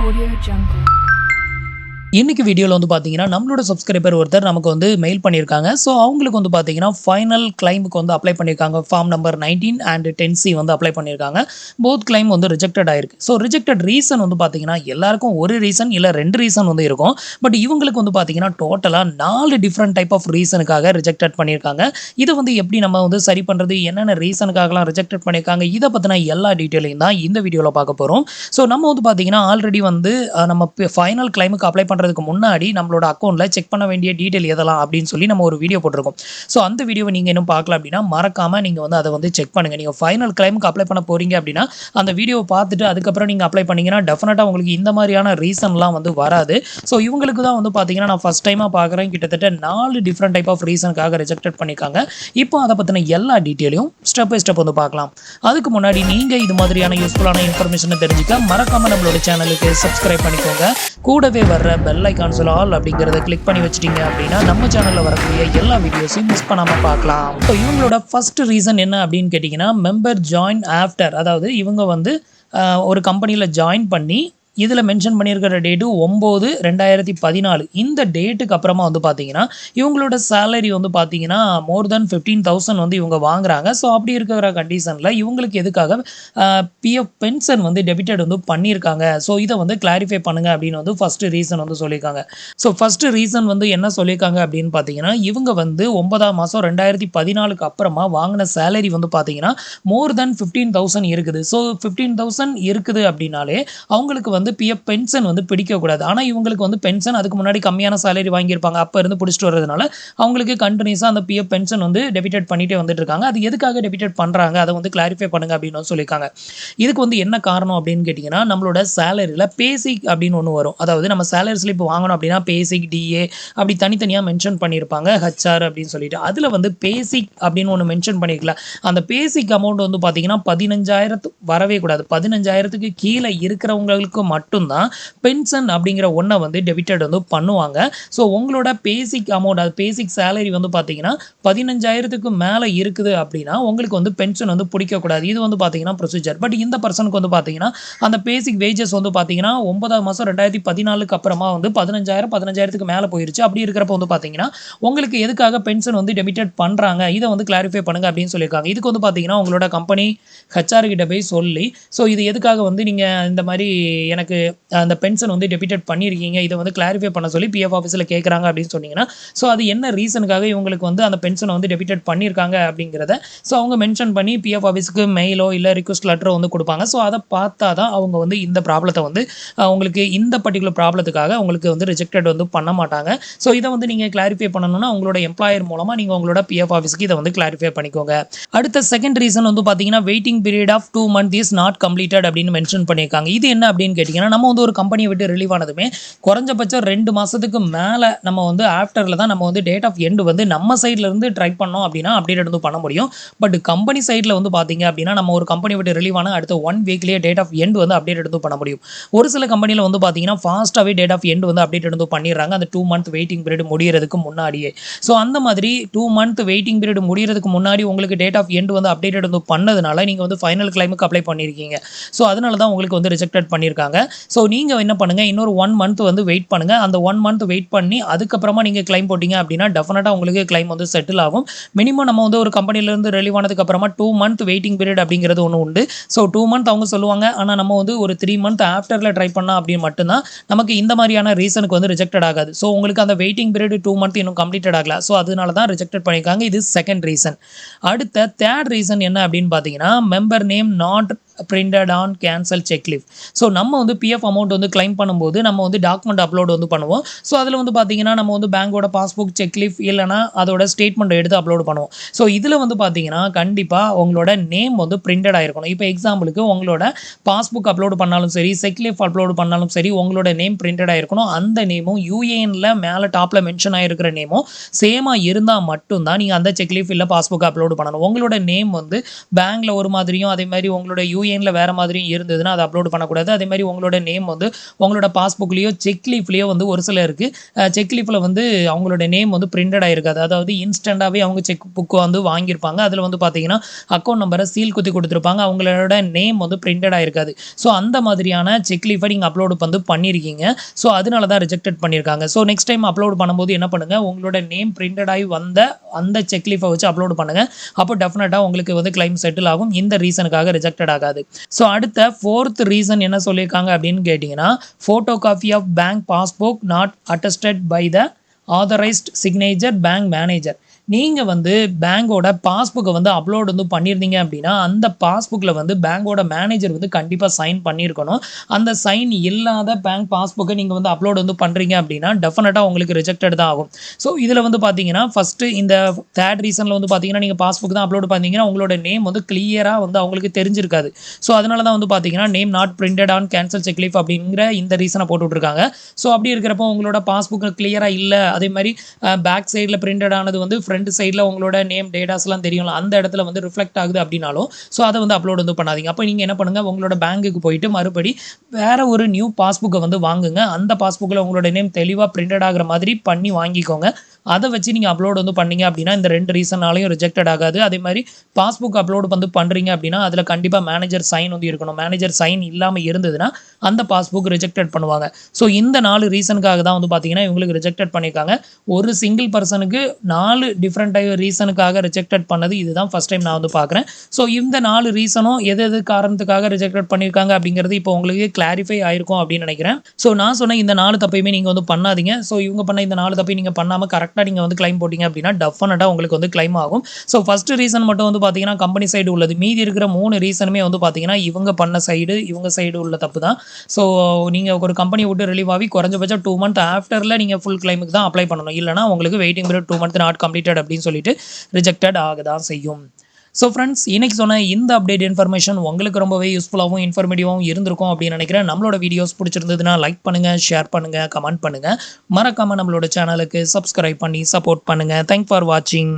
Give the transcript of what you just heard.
Audio Jungle. இன்னைக்கு வீடியோவில் வந்து பார்த்தீங்கன்னா நம்மளோட சப்ஸ்கிரைபர் ஒருத்தர் நமக்கு வந்து மெயில் பண்ணியிருக்காங்க ஸோ அவங்களுக்கு வந்து பார்த்தீங்கன்னா ஃபைனல் கிளைமுக்கு வந்து அப்ளை பண்ணியிருக்காங்க form number nineteen and ten C வந்து அப்ளை பண்ணியிருக்காங்க போத் கிளைம் வந்து ரிஜெக்டட் ஆயிருக்கு. ஸோ ரிஜெக்டட் ரீசன் வந்து பார்த்தீங்கன்னா எல்லாருக்கும் ஒரு ரீசன் இல்லை ரெண்டு ரீசன் வந்து இருக்கும். பட் இவங்களுக்கு வந்து பார்த்தீங்கன்னா டோட்டலாக நாலு டிஃப்ரெண்ட் டைப் ஆஃப் ரீசனுக்காக ரிஜெக்டட் பண்ணியிருக்காங்க இதை வந்து எப்படி நம்ம வந்து சரி பண்ணுறது என்னென்ன ரீசனுக்காகலாம் ரிஜெக்டட் பண்ணியிருக்காங்க இதை பற்றின எல்லா டீட்டெயிலையும் தான் இந்த வீடியோவில் பார்க்க போகிறோம் ஸோ நம்ம வந்து பார்த்தீங்கன்னா ஆல்ரெடி வந்து நம்ம ஃபைனல் கிளைமுக்கு அப்ளை பண்ணுறதுக்கு முன்னாடி நம்மளோட அக்கௌண்ட்டில் செக் பண்ண வேண்டிய டீட்டெயில் எதெல்லாம் அப்படின்னு சொல்லி நம்ம ஒரு வீடியோ போட்டிருக்கோம். ஸோ அந்த வீடியோவை நீங்கள் இன்னும் பார்க்கல அப்படின்னா மறக்காமல் நீங்கள் வந்து அதை வந்து செக் பண்ணுங்கள் நீங்கள் ஃபைனல் கிளைமுக்கு அப்ளை பண்ண போகிறீங்க அப்படின்னா அந்த வீடியோவை பார்த்துட்டு அதுக்கப்புறம் நீங்கள் அப்ளை பண்ணிங்கன்னா டெஃபினட்டாக உங்களுக்கு இந்த மாதிரியான ரீசன்லாம் வந்து வராது. ஸோ இவங்களுக்கு தான் வந்து பார்த்தீங்கன்னா நான் ஃபஸ்ட் டைமாக பார்க்குறேன். கிட்டத்தட்ட நாலு டிஃப்ரெண்ட் டைப் ஆஃப் ரீசனுக்காக ரிஜெக்டட் பண்ணியிருக்காங்க. இப்போ அதை பற்றின எல்லா டீட்டெயிலையும் ஸ்டெப் பை ஸ்டெப் வந்து பார்க்கலாம். அதுக்கு முன்னாடி நீங்கள் இது மாதிரியான யூஸ்ஃபுல்லான இன்ஃபர்மேஷனை தெரிஞ்சுக்க மறக்காமல் நம்மளோட சேனலுக்கு சப்ஸ்கிரைப் பண்ணிக்கோங்க. கூடவே வர்ற பெல் ஐக்கான்ஸில் ஆல் அப்படிங்கிறத கிளிக் பண்ணி வச்சிட்டீங்க அப்படின்னா நம்ம சேனலில் வரக்கூடிய எல்லா வீடியோஸையும் மிஸ் பண்ணாமல் பார்க்கலாம். ஸோ இவங்களோட ஃபர்ஸ்ட் ரீசன் என்ன அப்படின்னு கேட்டிங்கன்னா மெம்பர் ஜாயின் ஆஃப்டர் அதாவது இவங்க வந்து ஒரு கம்பெனியில் ஜாயின் பண்ணி இதில் மென்ஷன் பண்ணியிருக்கிற டேட்டு ஒம்பது ரெண்டாயிரத்தி பதினாலு. இந்த டேட்டுக்கு அப்புறமா வந்து பார்த்தீங்கன்னா இவங்களோட சேலரி வந்து பார்த்தீங்கன்னா மோர் தென் ஃபிஃப்டீன் தௌசண்ட் வந்து இவங்க வாங்குறாங்க. ஸோ அப்படி இருக்கிற கண்டிஷனில் இவங்களுக்கு எதுக்காக பிஎஃப் பென்ஷன் வந்து டெபிட்டட் வந்து பண்ணியிருக்காங்க. ஸோ இதை வந்து கிளாரிஃபை பண்ணுங்க அப்படின்னு வந்து ஃபஸ்ட்டு ரீசன் வந்து சொல்லியிருக்காங்க. ஸோ ஃபஸ்ட்டு ரீசன் வந்து என்ன சொல்லியிருக்காங்க அப்படின்னு பார்த்தீங்கன்னா இவங்க வந்து ஒன்பதாம் மாதம் ரெண்டாயிரத்தி பதினாலுக்கு அப்புறமா வாங்கின சேலரி வந்து பார்த்தீங்கன்னா மோர் தென் ஃபிஃப்டீன் தௌசண்ட் இருக்குது. ஸோ ஃபிஃப்டீன் தௌசண்ட் இருக்குது அப்படின்னாலே அவங்களுக்கு வந்து பிஎஃப் பென்ஷன் வந்து பிடிக்கக்கூடாது. ஆனால் இவங்களுக்கு வந்து பென்ஷன் அதுக்கு முன்னாடி கம்மியான சேலரி வாங்கியிருப்பாங்க. அப்போ இருந்து பிடிச்சிட்டு வர்றதுனால அவங்களுக்கு கண்டினியூஸாக அந்த பிஎஃப் பென்ஷன் வந்து டெபிட்டட் பண்ணிட்டே வந்துட்டு இருக்காங்க. அது எதுக்காக டெபிட்டட் பண்ணுறாங்க அதை வந்து கிளாரிஃபை பண்ணுங்க அப்படின்னு சொல்லியிருக்காங்க. இதுக்கு வந்து என்ன காரணம் அப்படின்னு கேட்டிங்கன்னா நம்மளோட சேலரியில் பேசிக் அப்படின்னு ஒன்று வரும். அதாவது நம்ம சேலரி ஸ்லிப் வாங்கணும் அப்படின்னா பேசிக் டிஏ அப்படி தனித்தனியாக மென்ஷன் பண்ணியிருப்பாங்க. ஹச்ஆர் அப்படின்னு சொல்லிட்டு. அதில் வந்து பேசிக் அப்படின்னு ஒன்று மென்ஷன் பண்ணியிருக்கல அந்த பேசிக் அமௌண்ட் வந்து பார்த்தீங்கன்னா பதினஞ்சாயிரத்து வரவே கூடாது. பதினஞ்சாயிரத்துக்கு கீழே இருக்கிறவங்களுக்கு மட்டும்தான் பென்ஷன் அப்படிங்கிற ஒன்றை வந்து டெபிட்டட் வந்து பண்ணுவாங்க. ஸோ உங்களோட பேசிக் அமௌண்ட் அது பேசிக் சேலரி வந்து பார்த்தீங்கன்னா பதினஞ்சாயிரத்துக்கு மேலே இருக்குது அப்படின்னா உங்களுக்கு வந்து பென்ஷன் வந்து பிடிக்கக்கூடாது. இது வந்து பார்த்தீங்கன்னா ப்ரொசீஜர் பட் இந்த பர்சனுக்கு வந்து பார்த்தீங்கன்னா அந்த பேசிக் வேஜஸ் வந்து பார்த்தீங்கன்னா ஒன்பதாவது மாதம் ரெண்டாயிரத்தி பதினாலுக்கு அப்புறமா வந்து பதினஞ்சாயிரம் பதினஞ்சாயிரத்துக்கு மேலே போயிருச்சு. அப்படி இருக்கிறப்ப வந்து பார்த்தீங்கன்னா உங்களுக்கு எதுக்காக பென்ஷன் வந்து டெபிட்டட் பண்ணுறாங்க இதை வந்து கிளாரிஃபை பண்ணுங்க அப்படின்னு சொல்லியிருக்காங்க. இதுக்கு வந்து பார்த்தீங்கன்னா உங்களோட கம்பெனி ஹெச்ஆர் கிட்ட போய் சொல்லி ஸோ இது எதுக்காக வந்து நீங்கள் இந்த மாதிரி எனக்கு அந்த பென்ஷன் வந்து டெபிட்டட் பண்ணியிருக்கீங்க. இதை வந்து கிளாரிஃபை பண்ண சொல்லி பிஎஃப் ஆஃபீஸில் கேட்குறாங்க அப்படின்னு சொன்னீங்கன்னா ஸோ அது என்ன ரீசனுக்காக இவங்களுக்கு வந்து அந்த பென்ஷனை வந்து டெபிட்டட் பண்ணியிருக்காங்க அப்படிங்கிறத ஸோ அவங்க மென்ஷன் பண்ணி பிஎஃப் ஆஃபீஸுக்கு மெயிலோ இல்லை ரிக்வஸ்ட் லெட்டரோ வந்து கொடுப்பாங்க. ஸோ அதை பார்த்தா தான் அவங்க வந்து இந்த ப்ராப்ளத்தை வந்து உங்களுக்கு இந்த பர்டிகுலர் ப்ராப்ளத்துக்காக உங்களுக்கு வந்து ரிஜெக்டட் வந்து பண்ண மாட்டாங்க. ஸோ இதை வந்து நீங்கள் கிளாரிஃபை பண்ணணும்னா உங்களோட எம்ப்ளாயர் மூலமாக நீங்கள் உங்களோட பிஎஃப் ஆஃபீஸ்க்கு இதை வந்து கிளாரிஃபை பண்ணிக்கோங்க. அடுத்த செகண்ட் ரீசன் வந்து பார்த்தீங்கன்னா waiting period of two month is not completed அப்படின்னு மென்ஷன் பண்ணியிருக்காங்க. இது என்ன அப்படின்னு கேட்டிங்கன்னா நம்ம வந்து ஒரு கம்பெனியை விட்டு ரிலீவ் ஆனதுமே குறைஞ்சபட்சம் ரெண்டு மாதத்துக்கு மேலே நம்ம வந்து ஆஃப்டரில் தான் நம்ம வந்து டேட் ஆஃப் எண்டு வந்து நம்ம சைட்லேருந்து ட்ரை பண்ணோம் அப்படின்னா அப்டேட் வந்து பண்ண முடியும். பட் கம்பெனி சைடில் வந்து பார்த்தீங்க அப்படின்னா நம்ம ஒரு கம்பெனி விட்டு ரிலீவ் ஆனால் அடுத்த ஒன் வீக்லேயே டேட் ஆஃப் எண்டு வந்து அப்டேட் எடுத்து பண்ண முடியும். ஒரு சில கம்பெனியில் வந்து பார்த்தீங்கன்னா ஃபாஸ்ட்டாகவே டேட் ஆஃப் எண்டு வந்து அப்டேட் எடுத்து பண்ணிடுறாங்க. அந்த டூ மந்த் வெயிட்டிங் பீரியட் முடியறதுக்கு முன்னாடியே. ஸோ அந்த மாதிரி டூ மந்த் வெயிட்டிங் பீரியட் முடியறதுக்கு முன்னாடி உங்களுக்கு டேட் ஆஃப் எண்டு வந்து அப்டேட் எடுத்து பண்ணதுனால நீங்கள் வந்து ஃபைனல் கிளைமுக்கு அப்ளை பண்ணியிருக்கீங்க ஸோ அதனால தான் உங்களுக்கு வந்து ரிஜெக்டட் பண்ணியிருக்காங்க ஸோ நீங்கள் என்ன பண்ணுங்கள் இன்னொரு ஒன் மந்த் வந்து வெயிட் பண்ணுங்கள் அந்த ஒன் மந்த் வெயிட் பண்ணி அதுக்கப்புறமா நீங்கள் கிளைம் போட்டிங்க அப்படின்னா டெஃபினட்டாக உங்களுக்கு கிளைம் வந்து செட்டில் ஆகும். மினிமம் நம்ம வந்து ஒரு கம்பெனிலேருந்து ரிலீவ் ஆனதுக்கு அப்புறமா டூ மந்த் வெயிட்டிங் பீரியட் அப்படிங்கிறது ஒன்று உண்டு. ஸோ டூ மந்த் அவங்க சொல்லுவாங்க ஆனால் நம்ம வந்து ஒரு த்ரீ மந்த் ஆஃப்டரில் ட்ரை பண்ணால் அப்படின்னு மட்டும்தான் நமக்கு இந்த மாதிரியான ரீசனுக்கு வந்து ரிஜெக்டட் ஆகாது. ஸோ உங்களுக்கு அந்த வெயிட்டிங் பீரியட் டூ மந்த் இன்னும் கம்ப்ளீட்டட் ஆகல. ஸோ அதனால தான் ரிஜெக்டட் பண்ணியிருக்காங்க. இது செகண்ட் ரீசன் அடுத்த தேர்ட் ரீசன் என்ன அப்படின்னு பார்த்தீங்கன்னா member name not printed on cancel cheque leaf so நம்ம வந்து பிஎஃப் அமௌண்ட் வந்து கிளைம் பண்ணும்போது நம்ம வந்து டாக்குமெண்ட் அப்லோட் வந்து பண்ணுவோம். ஸோ அதில் வந்து பார்த்தீங்கன்னா நம்ம வந்து பேங்கோட பாஸ்புக் செக்லிஃப் இல்லைனா அதோட ஸ்டேட்மெண்ட் எடுத்து அப்லோட் பண்ணுவோம். ஸோ இதில் வந்து பார்த்தீங்கன்னா கண்டிப்பாக உங்களோட நேம் வந்து பிரிண்டட் ஆயிருக்கணும். இப்போ எக்ஸாம்பிளுக்கு உங்களோட பாஸ்புக் அப்லோட் பண்ணாலும் சரி செக்லிஃப் அப்லோட் பண்ணாலும் சரி உங்களோட நேம் பிரிண்டட் ஆயிருக்கணும். அந்த நேமும் யூஏஎனில் மேலே டாப்பில் மென்ஷன் ஆயிருக்கிற நேமும் சேமாக இருந்தால் மட்டும்தான் நீங்கள் அந்த செக்லிஃப் இல்லை பாஸ்புக் அப்லோட் பண்ணணும். உங்களோட நேம் வந்து பேங்கில் ஒரு மாதிரியும் அதே மாதிரி உங்களோட யூஏ யூஏனில் வேறு மாதிரியும் இருந்ததுன்னா அதை அப்லோட் பண்ணக்கூடாது. அதே மாதிரி உங்களோட நேம் வந்து உங்களோட பாஸ்புக்லேயோ செக் லீஃப்லேயோ வந்து ஒரு சில இருக்குது செக் லீஃபில் வந்து அவங்களோட நேம் வந்து பிரிண்டட் ஆகிருக்காது அதாவது இன்ஸ்டண்ட்டாகவே அவங்க செக் புக்கு வந்து வாங்கியிருப்பாங்க. அதில் வந்து பார்த்தீங்கன்னா அக்கௌண்ட் நம்பரை சீல் குத்தி கொடுத்துருப்பாங்க. அவங்களோட நேம் வந்து பிரிண்டட் ஆகிருக்காது ஸோ அந்த மாதிரியான செக் லீஃபை நீங்கள் அப்லோடு வந்து பண்ணியிருக்கீங்க ஸோ அதனால தான் ரிஜெக்டட் பண்ணியிருக்காங்க ஸோ நெக்ஸ்ட் டைம் அப்லோட் பண்ணும்போது என்ன பண்ணுங்கள் உங்களோட நேம் பிரிண்டட் ஆகி வந்த அந்த செக் லீஃபை வச்சு அப்லோட் பண்ணுங்கள் அப்போ டெஃபினட்டாக உங்களுக்கு வந்து கிளைம் செட்டில் ஆகும். இந்த ரீசனுக்காக ரிஜெக்டட் ஆகாது. ஸோ அடுத்த ஃபோர்த் ரீசன் என்ன சொல்லியிருக்காங்க அப்படின்னு கேட்டிங்கன்னா photo copy of bank passbook not attested by the authorised signature bank manager நீங்கள் வந்து பேங்கோட பாஸ்புக்கை வந்து அப்லோட் வந்து பண்ணியிருந்தீங்க அப்படின்னா அந்த பாஸ்புக்கில் வந்து பேங்கோட மேனேஜர் வந்து கண்டிப்பாக சைன் பண்ணியிருக்கணும் அந்த சைன் இல்லாத பேங்க் பாஸ்புக்கை நீங்கள் வந்து அப்லோட் வந்து பண்ணுறீங்க அப்படின்னா டெஃபினட்டாக உங்களுக்கு ரிஜெக்டட் தான் ஆகும். ஸோ இதில் வந்து பார்த்தீங்கன்னா ஃபஸ்ட்டு இந்த தேர்ட் ரீசனில் வந்து பார்த்தீங்கன்னா நீங்கள் பாஸ்புக் தான் அப்லோட் பண்ணீங்கன்னா உங்களோட நேம் வந்து கிளியராக வந்து அவங்களுக்கு தெரிஞ்சிருக்காது. ஸோ அதனால தான் வந்து பார்த்தீங்கன்னா name not printed on cancel cheque leaf அப்படிங்கிற இந்த ரீசனை போட்டுட்ருக்காங்க ஸோ அப்படி இருக்கிறப்போ உங்களோட பாஸ்புக் கிளியராக இல்லை அதே மாதிரி பேக் சைடில் பிரிண்டட் ஆனது வந்து ஃப்ரெண்ட் ரெண்டு சைடில் உங்களோட நேம் டேட்டாஸ்லாம் தெரியும்ல அந்த இடத்துல வந்து ரிஃப்ளெக்ட் ஆகுது அப்படின்னாலும் ஸோ அதை வந்து அப்லோட் வந்து பண்ணாதீங்க. அப்போ நீங்கள் என்ன பண்ணுங்கள் உங்களோட பேங்க்குக்கு போயிட்டு மறுபடி வேற ஒரு நியூ பாஸ்புக்கை வந்து வாங்குங்க. அந்த பாஸ்புக்கில் உங்களோட நேம் தெளிவாக பிரிண்டட் ஆகிற மாதிரி பண்ணி வாங்கிக்கோங்க. அதை வச்சு நீங்கள் அப்லோட் வந்து பண்ணீங்க அப்படின்னா இந்த ரெண்டு ரீசனாலையும் ரிஜெக்டட் ஆகாது. அதே மாதிரி பாஸ்புக் அப்லோடு வந்து பண்ணுறீங்க அப்படின்னா அதில் கண்டிப்பாக மேனேஜர் சைன் வந்து இருக்கணும். மேனேஜர் சைன் இல்லாமல் இருந்ததுன்னா அந்த பாஸ்புக் ரிஜெக்டட் பண்ணுவாங்க. ஸோ இந்த நாலு ரீசனுக்காக தான் வந்து பார்த்தீங்கன்னா இவங்களுக்கு ரிஜெக்டட் பண்ணியிருக்காங்க ஒரு சிங்கிள் பர்சனுக்கு நாலு டிஃப்ரெண்ட் டைப் ரீசனுக்காக ரிஜெக்டட் பண்ணது இதுதான் ஃபஸ்ட் டைம் நான் வந்து பார்க்குறேன் ஸோ இந்த நாலு ரீசனும் எது எது காரணத்துக்காக ரிஜெக்டட் பண்ணியிருக்காங்க அப்படிங்கிறது இப்போ உங்களுக்கு கிளாரிஃபை ஆயிருக்கும் அப்படின்னு நினைக்கிறேன். ஸோ நான் சொன்ன இந்த நாலு தப்பையுமே நீங்கள் வந்து பண்ணாதீங்க. ஸோ இவங்க பண்ண இந்த நாலு தப்பையும் நீங்கள் பண்ணாமல் கரெக்ட் டேரெக்டாக நீங்கள் வந்து கிளைம் போட்டிங்க அப்படின்னா டெஃபினட்டாக உங்களுக்கு வந்து கிளைம் ஆகும். ஸோ ஃபஸ்ட்டு ரீசன் மட்டும் வந்து பார்த்தீங்கன்னா கம்பெனி சைடு உள்ளது. மீதி இருக்கிற மூணு ரீசனுமே வந்து பார்த்தீங்கன்னா இவங்க பண்ண சைடு இவங்க சைடு உள்ள தப்பு தான். ஸோ நீங்கள் ஒரு கம்பெனி விட்டு ரிலீவ் ஆகி குறைஞ்சபட்சம் டூ மந்த் ஆஃப்டரில் நீங்கள் ஃபுல் கிளைமுக்கு தான் அப்ளை பண்ணணும். இல்லைனா உங்களுக்கு waiting period two month not completed அப்படின்னு சொல்லிட்டு ரிஜெக்டட் ஆக தான் செய்யும். ஸோ ஃப்ரெண்ட்ஸ் இன்னைக்கு சொன்ன இந்த அப்டேட் இன்ஃபர்மேஷன் உங்களுக்கு ரொம்பவே யூஸ்ஃபுல்லாகவும் இன்ஃபர்மேட்டிவாகவும் இருந்திருக்கும் அப்படின்னு நினைக்கிறேன். நம்மளோட வீடியோஸ் பிடிச்சிருந்ததுன்னா லைக் பண்ணுங்கள் ஷேர் பண்ணுங்கள் கமெண்ட் பண்ணுங்கள் மறக்காமல் நம்மளோட சேனலுக்கு சப்ஸ்கிரைப் பண்ணி சப்போர்ட் பண்ணுங்கள் தேங்க் ஃபார் வாட்சிங்